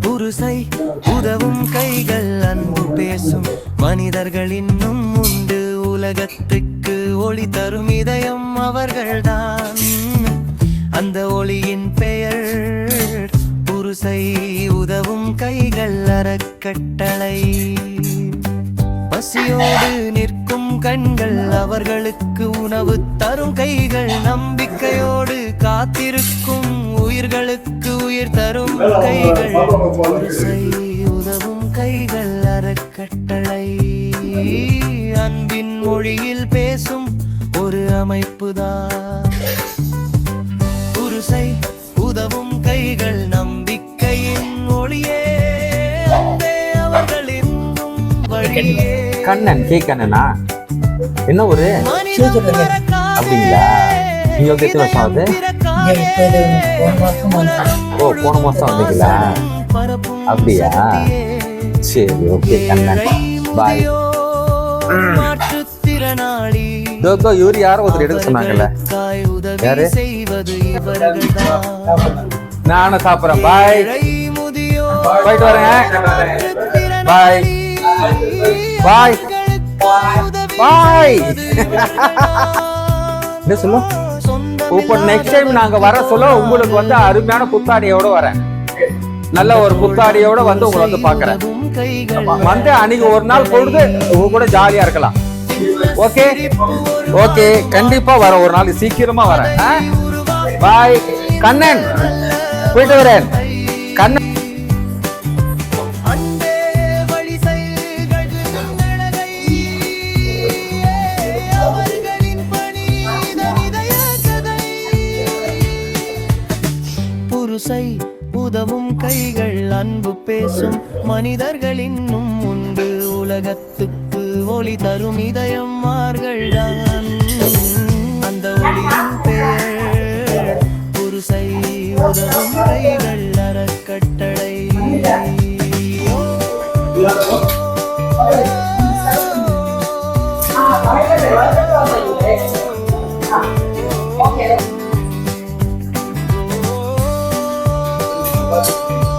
புருசை உதவும் கைகள் அன்பு பேசும். மனிதர்கள் இன்னும் உண்டு. உலகத்துக்கு ஒளி தரும் இதயம் அவர்கள்தான். அந்த ஒளியின் பெயர் புருசை உதவும் கைகள் அறக்கட்டளை. பசியோடு நிற்கும் கண்கள் அவர்களுக்கு உணவு தரும் கைகள் நம்பிக்கையோடு காத்திருக்கும் உயிர்களுக்கு உயிர் தரும் கைகள். உதவும் கைகள் அறக்கட்டளை. அன்பின் மொழியில் பேசும் ஒரு அமைப்புதான். புருசை உதவும் கைகள் நம்பிக்கையின் ஒளியே. அன்பே அவர்கள் இன்னும் வழியே. கண்ணன் கே கண்ணனா? என்ன ஒரு அப்படிங்களா? நீங்க வந்து எத்தனை வருஷம் ஆகுது? ஓ போன மாசம் வந்தீங்களா? அப்படியா? சரி ஓகே கண்ணன் பாய் இதோ இவர் யாரோ ஒருத்தர் எடுக்க சொன்னாங்கல்ல. யாரு? நானும் சாப்பிட்றேன். பாய் போயிட்டு வரேன். பாய் பாய் பாய். என்ன சொல்லும்? இப்போ நெக்ஸ்ட் டைம் நாங்க வர சொல்ல உங்களுக்கு வந்து அருமையான புத்தாடியோட வரேன். நல்ல ஒரு புத்தாடியோட வந்து உங்களை வந்து பாக்குறேன் வந்து அன்னைக்கு ஒரு நாள் பொழுது உங்க கூட ஜாலியா இருக்கலாம். ஓகே? ஓகே கண்டிப்பா வர ஒரு நாள் சீக்கிரமா வரேன். பாய். கண்ணன் போயிட்டு வரேன். கண்ணன். ஓசை உதவும் கைகள் அன்பு பேசும் மனிதர்கள் இன்னும் உண்டு. உலகத்துக்கு ஒளி தரும் இதயம் மார்கள்தான். அந்த ஒளியின் பேர் புருசை உதவும் கைகள் அறக்கட்டளை. Bye.